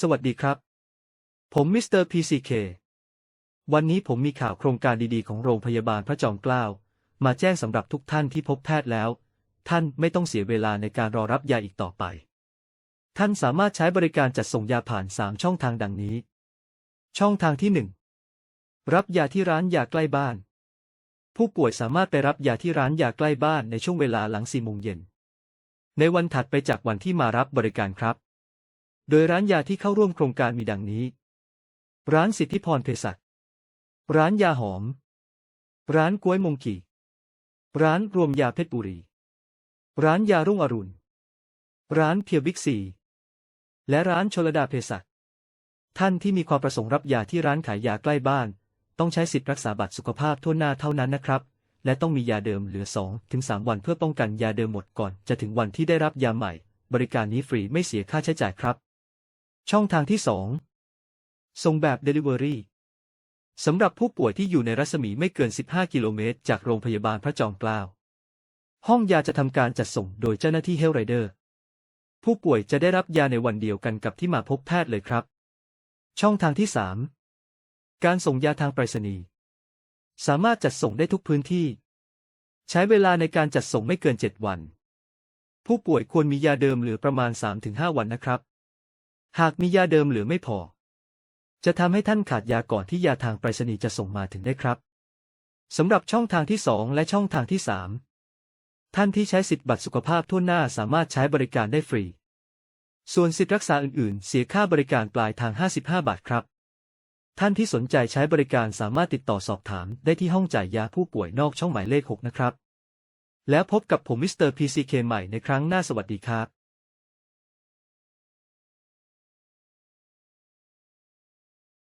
สวัสดีครับ ผมมิสเตอร์พีซีเควันนี้ผมมีข่าวโครงการดีๆ ของโรงพยาบาลพระจอมเกล้ามาแจ้งสำหรับทุกท่านที่พบแพทย์แล้ว ท่านไม่ต้องเสียเวลาในการรอรับยาอีกต่อไป ท่านสามารถใช้บริการจัดส่งยาผ่าน 3 ช่องทางดังนี้ ช่องทางที่ 1 รับยาที่ร้านยาใกล้บ้าน ผู้ป่วยสามารถไปรับยาที่ร้านยาใกล้บ้านในช่วงเวลาหลัง4โมงเย็นในวันถัดไปจากวันที่มารับบริการครับ โดยร้านยาที่เข้าร่วมโครงการมีดังนี้ ร้านสิทธิพรเภสัชร้านยาหอม ร้านกล้วยมงกีร้านรวมยาเพชรบุรี ร้านยารุ่งอรุณ ร้านเพียวบิ๊กซี และร้านชลดาเภสัชท่านที่มีความประสงค์รับยาที่ร้านขายยาใกล้บ้าน ต้องใช้สิทธิ์รักษาบัตรสุขภาพทั่วหน้าเท่านั้นนะครับ และต้องมียาเดิมเหลือ2ถึง3วันเพื่อป้องกันยาเดิมหมดก่อน จะถึงวันที่ได้รับยาใหม่ บริการนี้ฟรีไม่เสียค่าใช้จ่ายครับ ช่องทางที่ 2 ส่งแบบ Delivery สำหรับผู้ป่วยที่อยู่ในรัศมีไม่เกิน 15 กิโลเมตร จากโรงพยาบาลพระจอมเกล้า ห้องยาจะทำการจัดส่งโดยเจ้าหน้าที่เฮลไรเดอร์ ผู้ป่วยจะได้รับยาในวันเดียวกันกับที่มาพบแพทย์เลยครับ ช่องทางที่ 3 การส่งยาทางไปรษณีย์ สามารถจัดส่งได้ทุกพื้นที่ ใช้เวลาในการจัดส่งไม่เกิน 7 วัน ผู้ป่วยควรมียาเดิมเหลือประมาณ 3-5 วันนะครับ หากมียาเดิมเหลือไม่พอ จะทำให้ท่านขาดยาก่อนที่ยาทางไปรษณีย์จะส่งมาถึงได้ครับสำหรับช่องทางที่ 2 และช่องทางที่ 3 ท่านที่ใช้สิทธิบัตรสุขภาพทั่วหน้าสามารถใช้บริการได้ฟรี ส่วนสิทธิรักษาอื่นๆ เสียค่าบริการปลายทาง 55 บาทครับ ท่านที่สนใจใช้บริการสามารถติดต่อสอบถามได้ที่ห้องจ่ายยาผู้ป่วยนอกช่องหมายเลข 6 นะครับ แล้วพบกับผมมิสเตอร์พีซีเคใหม่ในครั้งหน้าสวัสดีครับ